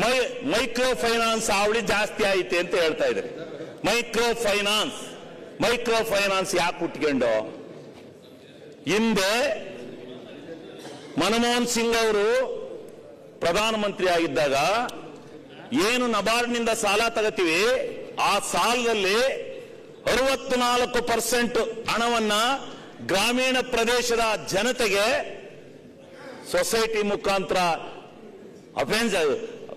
ಮೈ micro finance ಅವಳಿ ಜಾಸ್ತಿ ಆಯಿತೆ ಅಂತ ಹೇಳ್ತಾ ಇದ್ರಿ ಮೈಕ್ರೋ ಫೈನಾನ್ಸ್ ಮೈಕ್ರೋ ಫೈನಾನ್ಸ್ ಯಾಕೆ ಉಟ್ಕೊಂಡು ಹಿಂದೆ ಮನಮೋಹನ್ ಸಿಂಗ್ ಅವರು ಪ್ರಧಾನಮಂತ್ರಿ ಆಗಿದ್ದಾಗ ಏನು ನಬಾರ್ಡ್ನಿಂದ ಸಾಲ ತಗತೀವಿ, ಆ ಸಾಲದಲ್ಲಿ ಅರವತ್ನಾಲ್ಕು ಪರ್ಸೆಂಟ್ ಹಣವನ್ನ ಗ್ರಾಮೀಣ ಪ್ರದೇಶದ ಜನತೆಗೆ ಸೊಸೈಟಿ ಮುಖಾಂತರ ಅಫೆನ್ಸ್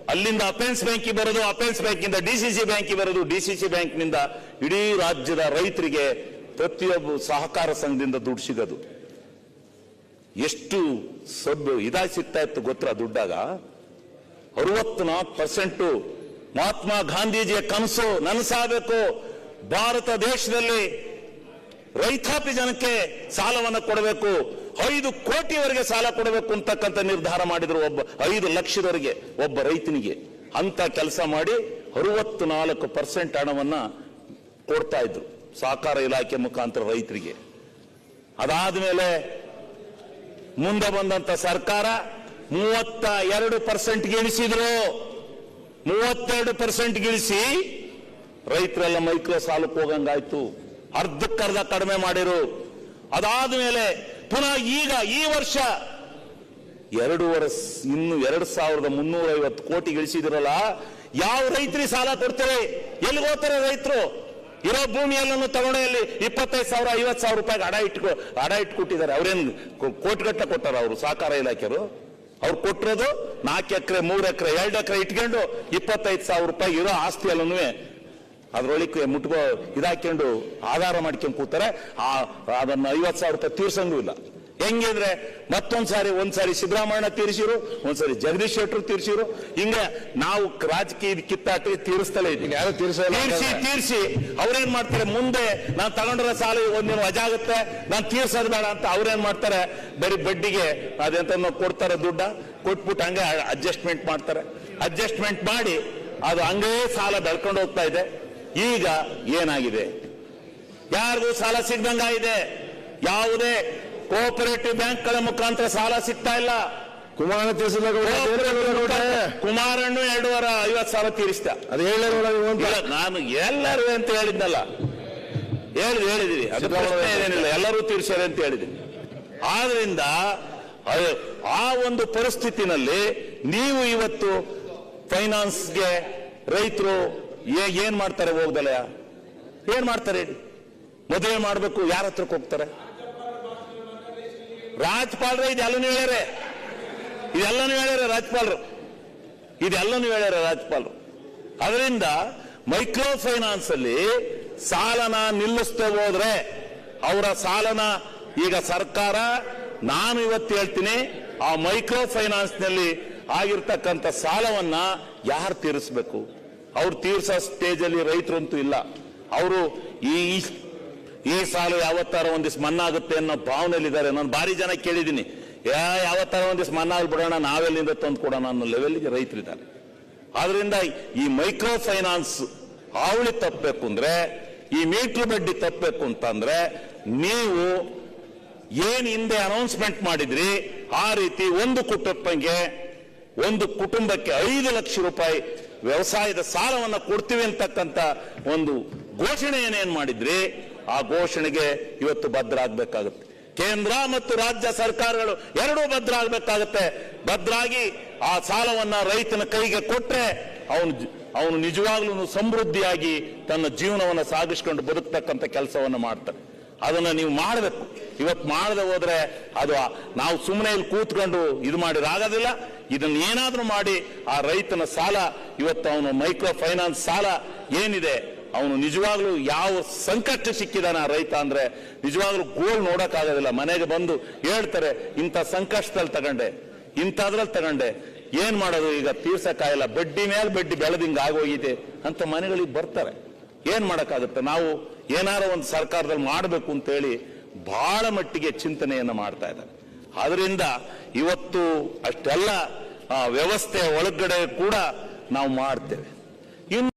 ಅಲ್ಲಿಂದ ಅಫೆನ್ಸ್ ಬ್ಯಾಂಕಿಗೆ ಬರೋದು ಅಫೆನ್ಸ್ ಬ್ಯಾಂಕಿಂದ ಸಿ ಬ್ಯಾಂಕಿಗೆ ಬರೋದು ಡಿ ಸಿ ಸಿ ಬ್ಯಾಂಕ್ನಿಂದ ಇಡೀ ರಾಜ್ಯದ ರೈತರಿಗೆ ಪ್ರತಿಯೊಬ್ಬ ಸಹಕಾರ ಸಂಘದಿಂದ ದುಡ್ಡು ಸಿಗೋದು. ಎಷ್ಟು ಸಬ್ ಇದಾಗಿ ಸಿಗ್ತಾ ಇತ್ತು ಗೊತ್ತರ ದುಡ್ಡಾಗ? ಅರವತ್ನಾಲ್ಕು ಪರ್ಸೆಂಟು ಮಹಾತ್ಮ ಗಾಂಧೀಜಿಯ ಕನಸು ನನಸಾಗಬೇಕು. ಭಾರತ ದೇಶದಲ್ಲಿ ರೈತಾಪಿ ಜನಕ್ಕೆ ಸಾಲವನ್ನು ಕೊಡಬೇಕು. ಐದು ಕೋಟಿವರೆಗೆ ಸಾಲ ಕೊಡಬೇಕು ಅಂತಕ್ಕಂಥ ನಿರ್ಧಾರ ಮಾಡಿದ್ರು ಒಬ್ಬ, ಐದು ಲಕ್ಷದವರೆಗೆ ಒಬ್ಬ ರೈತನಿಗೆ. ಅಂತ ಕೆಲಸ ಮಾಡಿ ಅರವತ್ತು ನಾಲ್ಕು ಪರ್ಸೆಂಟ್ ಹಣವನ್ನ ಕೊಡ್ತಾ ಇದ್ರು ಸಹಕಾರ ಇಲಾಖೆ ಮುಖಾಂತರ ರೈತರಿಗೆ. ಅದಾದ ಮೇಲೆ ಮುಂದೆ ಬಂದಂತ ಸರ್ಕಾರ ಮೂವತ್ತ ಎರಡು ಪರ್ಸೆಂಟ್ ಇಳಿಸಿದ್ರು ಮೂವತ್ತೆರಡು ಪರ್ಸೆಂಟ್ ಗಿಳಿಸಿ ರೈತರೆಲ್ಲ ಮೈಕ್ರೋ ಸಾಲಕ್ಕೆ ಹೋಗಂಗಾಯ್ತು. ಅರ್ಧಕ್ಕರ್ಧ ಕಡಿಮೆ ಮಾಡಿರು. ಅದಾದ್ಮೇಲೆ ಪುನಃ ಈಗ ಈ ವರ್ಷ ಎರಡೂವರೆ ಇನ್ನು ಎರಡು ಸಾವಿರದ ಮುನ್ನೂರ ಐವತ್ತು ಕೋಟಿ ಗಳಿಸಿದಿರಲ್ಲ, ಯಾವ ರೈತರಿಗೆ ಸಾಲ ಕೊಡ್ತಾರೆ? ಎಲ್ಲಿ ಹೋಗ್ತಾರೆ ರೈತರು? ಇರೋ ಭೂಮಿಯಲ್ಲೂ ತಗೊಂಡಲ್ಲಿ ಇಪ್ಪತ್ತೈದು ಸಾವಿರ, ಐವತ್ತು ಸಾವಿರ ರೂಪಾಯಿಗೆ ಅಡ ಇಟ್ಕೊ, ಅಡ ಇಟ್ಕೊಟ್ಟಿದ್ದಾರೆ. ಅವ್ರೇನು ಕೋಟಿಗಟ್ಟಲೆ ಕೊಟ್ಟಾರ ಅವರು, ಸಹಕಾರ ಇಲಾಖೆಯವರು? ಅವ್ರು ಕೊಟ್ಟಿರೋದು ನಾಲ್ಕು ಎಕರೆ, ಮೂರು ಎಕರೆ, ಎರಡು ಎಕರೆ ಇಟ್ಕೊಂಡು ಇಪ್ಪತ್ತೈದು ಸಾವಿರ ರೂಪಾಯಿ ಇರೋ ಆಸ್ತಿ ಅದ್ರೊಳಗೆ ಮುಟ್ಕೋ ಇದಾಕೊಂಡು ಆಧಾರ ಮಾಡ್ಕೊಂಡು ಕೂತಾರೆ ಆ ಅದನ್ನು ಐವತ್ತು ಸಾವಿರ ರೂಪಾಯಿ ತೀರ್ಸಂಗೂ ಇಲ್ಲ. ಹೆಂಗಿದ್ರೆ ಮತ್ತೊಂದ್ಸಾರಿ ಒಂದ್ಸಾರಿ ಸಿದ್ದರಾಮಯ್ಯ ತೀರಿಸಿರು ಒಂದ್ಸಾರಿ ಜಗದೀಶ್ ಶೆಟ್ಟರು ತೀರಿಸಿರು. ಹಿಂಗೆ ನಾವು ರಾಜಕೀಯ ಕಿತ್ತಾಟಿ ತೀರಿಸ್ತಲೇ ಇದ್ದೀವಿ. ಯಾರು ತೀರ್ಸಲ್ಲ ತೀರ್ಸಿ ತೀರ್ಸಿ. ಅವ್ರೇನ್ ಮಾಡ್ತಾರೆ? ಮುಂದೆ ನಾನು ತಗೊಂಡಿರೋ ಸಾಲ ಒಂದಿನ ವಜಾ ಆಗುತ್ತೆ ನಾನು ತೀರ್ಸೋದು ಬೇಡ ಅಂತ ಅವ್ರೇನ್ ಮಾಡ್ತಾರೆ? ಬರೀ ಬಡ್ಡಿಗೆ ಅದೆಂತ ಕೊಡ್ತಾರೆ ದುಡ್ಡ ಕೊಟ್ಬಿಟ್ಟು ಹಂಗೆ ಅಡ್ಜಸ್ಟ್ಮೆಂಟ್ ಮಾಡ್ತಾರೆ. ಅಡ್ಜಸ್ಟ್ಮೆಂಟ್ ಮಾಡಿ ಅದು ಹಂಗೇ ಸಾಲ ಬೆಳ್ಕೊಂಡು ಹೋಗ್ತಾ ಇದೆ. ಈಗ ಏನಾಗಿದೆ? ಯಾರಿಗೂ ಸಾಲ ಸಿಗ್ದಂಗಾಗಿದೆ ಯಾವುದೇ ಕೋಆಪರೇಟಿವ್ ಬ್ಯಾಂಕ್ಗಳ ಮುಖಾಂತರ ಸಾಲ ಸಿಗ್ತಾ ಇಲ್ಲ. ಕುಮಾರನ ಕುಮಾರಣ್ಣ ಕುಮಾರಣ್ಣು ಎರಡೂವರೆ ಐವತ್ತು ಸಾವಿರ ತೀರಿಸಿದ. ಅದು ನೀವು ನಾನು ಎಲ್ಲರೂ ಅಂತ ಹೇಳಿದ್ನಲ್ಲ ಹೇಳಿದ್ ಹೇಳಿದಿರಿ ಅದು ಪ್ರಶ್ನೆ ಏನಿಲ್ಲ. ಎಲ್ಲರೂ ತೀರ್ಸ್ಯಾರೆ ಅಂತ ಹೇಳಿದೀನಿ ಆದ್ರಿಂದ ಆ ಒಂದು ಪರಿಸ್ಥಿತಿನಲ್ಲಿ ನೀವು ಇವತ್ತು ಫೈನಾನ್ಸ್ಗೆ ರೈತರು ಏನ್ ಮಾಡ್ತಾರೆ ಹೋಗ್ದಲ್ಲ ಏನ್ ಮಾಡ್ತಾರೆ ಮದುವೆ ಮಾಡಬೇಕು, ಯಾರ ಹತ್ರಕ್ಕೆ ಹೋಗ್ತಾರೆ? ರಾಜ್ಪಾಲ್ರೆ, ಇದೆಲ್ಲನೂ ಹೇಳ್ಯಾರೆ. ಇದೆಲ್ಲನೂ ಹೇಳ್ಯಾರೆ ರಾಜ್ಪಾಲ್ರು. ಇದೆಲ್ಲನೂ ಹೇಳ್ಯಾರೆ ರಾಜ್ಪಾಲ್ರು. ಅದರಿಂದ ಮೈಕ್ರೋ ಫೈನಾನ್ಸ್ ಅಲ್ಲಿ ಸಾಲನ ನಿಲ್ಲಿಸ್ತಾ ಹೋದ್ರೆ ಅವರ ಸಾಲನ ಈಗ ಸರ್ಕಾರ, ನಾನು ಇವತ್ತು ಹೇಳ್ತೀನಿ, ಆ ಮೈಕ್ರೋ ಫೈನಾನ್ಸ್ನಲ್ಲಿ ಆಗಿರ್ತಕ್ಕಂಥ ಸಾಲವನ್ನ ಯಾರು ತೀರಿಸಬೇಕು? ಅವ್ರು ತೀರ್ಸೋ ಸ್ಟೇಜಲ್ಲಿ ರೈತರಂತೂ ಇಲ್ಲ. ಅವರು ಈ ಈ- ಸಾಲ ಯಾವತ್ತಾರ ಒಂದಿವ್ಸ ಮನ್ನಾ ಆಗುತ್ತೆ ಅನ್ನೋ ಭಾವನೆಯಲ್ಲಿದ್ದಾರೆ. ನಾನು ಭಾರಿ ಜನ ಕೇಳಿದ್ದೀನಿ. ಯಾ, ಯಾವತ್ತಾರ ಒಂದಿವ್ಸ ಮನ್ನಾ ಆಗ್ಬಿಡೋಣ ನಾವೆಲ್ಲಿಂದ ತಂದು ಕೊಡೋಣ ಅನ್ನೋ ಲೆವೆಲ್ಗೆ ರೈತರಿದ್ದಾರೆ. ಆದ್ರಿಂದ ಈ ಮೈಕ್ರೋ ಫೈನಾನ್ಸ್ ಹಾವಳಿ ತಪ್ಪಬೇಕು ಅಂದ್ರೆ, ಈ ಮೀಟರ್ ಬಡ್ಡಿ ತಪ್ಪಬೇಕು ಅಂತಂದ್ರೆ, ನೀವು ಏನ್ ಹಿಂದೆ ಅನೌನ್ಸ್ಮೆಂಟ್ ಮಾಡಿದ್ರಿ, ಆ ರೀತಿ ಒಂದು ಕುಟುಂಬಕ್ಕೆ ಒಂದು ಕುಟುಂಬಕ್ಕೆ ಐದು ಲಕ್ಷ ರೂಪಾಯಿ ವ್ಯವಸಾಯದ ಸಾಲವನ್ನು ಕೊಡ್ತೀವಿ ಅಂತಕ್ಕಂಥ ಒಂದು ಘೋಷಣೆ ಏನು ಮಾಡಿದ್ರಿ? ಆ ಘೋಷಣೆಗೆ ಇವತ್ತು ಭದ್ರ ಆಗ್ಬೇಕಾಗುತ್ತೆ ಕೇಂದ್ರ ಮತ್ತು ರಾಜ್ಯ ಸರ್ಕಾರಗಳು ಎರಡೂ ಭದ್ರ ಆಗ್ಬೇಕಾಗತ್ತೆ ಭದ್ರಾಗಿ ಆ ಸಾಲವನ್ನ ರೈತನ ಕೈಗೆ ಕೊಟ್ರೆ ಅವನು ಅವನು ನಿಜವಾಗ್ಲೂ ಸಮೃದ್ಧಿಯಾಗಿ ತನ್ನ ಜೀವನವನ್ನು ಸಾಗಿಸ್ಕೊಂಡು ಬದುಕ್ತಕ್ಕಂಥ ಕೆಲಸವನ್ನ ಮಾಡ್ತಾರೆ ಅದನ್ನ ನೀವು ಮಾಡಬೇಕು. ಇವತ್ತು ಮಾಡದೆ ಹೋದ್ರೆ ಅದು ನಾವು ಸುಮ್ಮನೆ ಇಲ್ಲಿ ಕೂತ್ಕೊಂಡು ಇದು ಮಾಡಿರಾಗೋದಿಲ್ಲ ಇದನ್ನ ಏನಾದ್ರೂ ಮಾಡಿ ಆ ರೈತನ ಸಾಲ ಇವತ್ತು ಅವನು ಮೈಕ್ರೋ ಫೈನಾನ್ಸ್ ಸಾಲ ಏನಿದೆ, ಅವನು ನಿಜವಾಗ್ಲೂ ಯಾವ ಸಂಕಷ್ಟ ಸಿಕ್ಕಿದಾನ ರೈತ ಅಂದ್ರೆ ನಿಜವಾಗ್ಲೂ ಗೋಲ್ ನೋಡಕ್ಕಾಗೋದಿಲ್ಲ. ಮನೆಗೆ ಬಂದು ಹೇಳ್ತಾರೆ, ಇಂಥ ಸಂಕಷ್ಟದಲ್ಲಿ ತಗೊಂಡೆ, ಇಂಥದ್ರಲ್ಲಿ ತಗೊಂಡೆ. ಏನ್ ಮಾಡೋದು ಈಗ? ತೀರ್ಸಕ್ಕಾಗಲ್ಲ ಬಡ್ಡಿ ಮೇಲೆ ಬಡ್ಡಿ ಬೆಳೆದಿಂಗ ಆಗೋಗಿದೆ ಅಂತ ಮನೆಗಳಿಗೆ ಬರ್ತಾರೆ. ಏನ್ ಮಾಡಕ್ಕಾಗುತ್ತೆ? ನಾವು ಏನಾರ ಒಂದು ಸರ್ಕಾರದಲ್ಲಿ ಮಾಡಬೇಕು ಅಂತೇಳಿ ಬಹಳ ಮಟ್ಟಿಗೆ ಚಿಂತನೆಯನ್ನ ಮಾಡ್ತಾ ಇದ್ದಾರೆ. ಆದ್ರಿಂದ ಇವತ್ತು ಅಷ್ಟೆಲ್ಲ ವ್ಯವಸ್ಥೆ ಒಳಗಡೆ ಕೂಡ ನಾವು ಮಾಡ್ತೇವೆ ಇನ್ನು